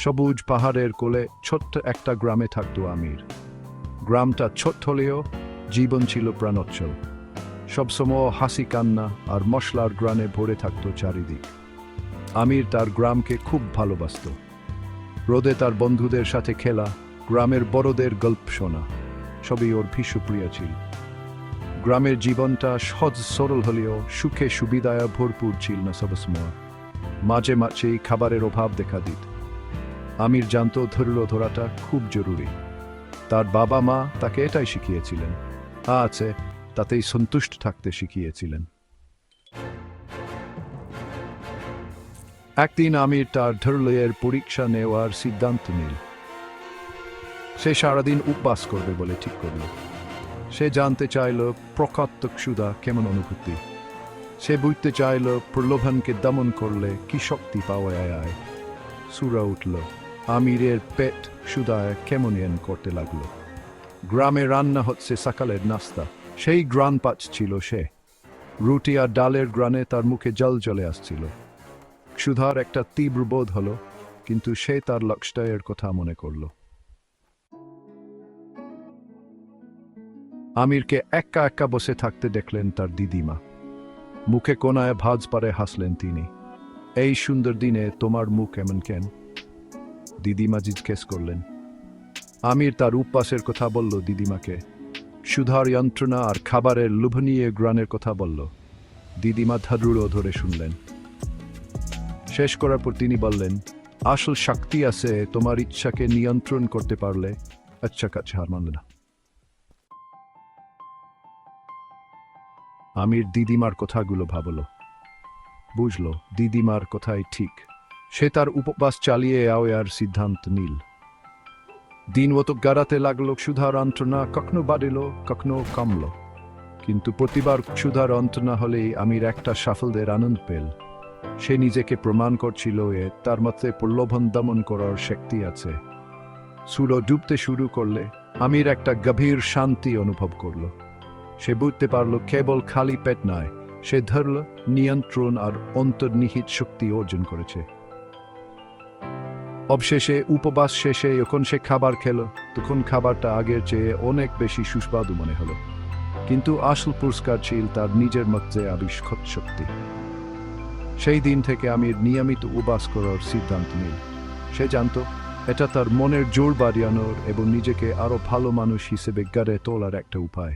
সবুজ পাহাড়ের কোলে ছোট্ট একটা গ্রামে থাকত আমির। গ্রামটা ছোট্ট হলেও জীবন ছিল প্রাণোচ্ছল। সবসময় হাসি, কান্না আর মশলার গ্রানে ভরে থাকত চারিদিক। আমির তার গ্রামকে খুব ভালোবাসত। রোদে তার বন্ধুদের সাথে খেলা, গ্রামের বড়দের গল্প শোনা, সবই ওর ভীষণ প্রিয় ছিল। গ্রামের জীবনটা সহজ, সরল হলেও সুখে, সুবিধায় ভরপুর ছিল না সবসময়। মাঝে মাঝেই খাবারের অভাব দেখা দিত। আমির জানত ধৈর্য ধরাটা খুব জরুরি। তার বাবা মা তাকে এটাই শিখিয়েছিলেন। আছে, তাতেই সন্তুষ্ট থাকতে শিখিয়েছিলেন। একদিন আমির তার ধৈর্যের পরীক্ষা নেওয়ার সিদ্ধান্ত নিল। সে সারাদিন উপবাস করবে বলে ঠিক করল। সে জানতে চাইল প্রকট সুদা কেমন অনুভূতি। সে বুঝতে চাইল প্রলোভনকে দমন করলে কি শক্তি পাওয়া যায় সুরা উঠল। আমিরের পেট সুদায় কেমন এন করতে লাগল। গ্রামে রান্না হচ্ছে সকালের নাস্তা। সেই গ্রান পাচ্ছিল সে। রুটি আর ডালের গ্রানে তার মুখে জল চলে আসছিল। সুধার একটা তীব্র বোধ হলো, কিন্তু সে তার লক্ষ্যের কথা মনে করল। আমিরকে একা একা বসে থাকতে দেখলেন তার দিদিমা। মুখে কোনায় ভাজ পারে হাসলেন তিনি। এই সুন্দর দিনে তোমার মুখ এমন কেন? দিদিমা জিজ্ঞেস করলেন। আমির তার উপবাসের কথা বলল দিদিমাকে। সুধার যন্ত্রণা আর খাবারের লোভনীয় গ্রানের কথা বলল। দিদিমা ধারুড়ো ধরে শুনলেন। শেষ করার পর তিনি বললেন, আসল শক্তি আছে, তোমার ইচ্ছাকে নিয়ন্ত্রণ করতে পারলে। আচ্ছা কাছে হার মানলে না। আমির দিদিমার কথাগুলো ভাবলো। বুঝলো, দিদিমার কথাই ঠিক। সে তার উপবাস চালিয়ে আওয়ার সিদ্ধান্ত নিল। দিন মতো গাড়াতে লাগল ক্ষুধার অন্তনা কখনো বাড়িল, কখনো কমল। কিন্তু প্রতিবার ক্ষুধার অন্তনা হলেই আমির একটা সাফল্যের আনন্দ পেল। সে নিজেকে প্রমাণ করছিল এ, তার মতে প্রলোভন দমন করার শক্তি আছে। সুরো ডুবতে শুরু করলে আমির একটা গভীর শান্তি অনুভব করল। সে বুঝতে পারল, কেবল খালি পেট নয় সে ধরল নিয়ন্ত্রণ আর অন্তর্নিহিত শক্তি অর্জন করেছে। অবশেষে উপবাস শেষে যখন সে খাবার খেল, তখন খাবারটা আগের চেয়ে অনেক বেশি সুস্বাদু মনে হলো। কিন্তু আসল পুরস্কার ছিল তার নিজের মধ্যে আবিষ্কৃত শক্তি। সেই দিন থেকে আমি নিয়মিত উপাস করার সিদ্ধান্ত নিই সে জানত, এটা তার মনের জোর বাড়িয়ানোর এবং নিজেকে আরও ভালো মানুষ হিসেবে গড়ে তোলার একটা উপায়।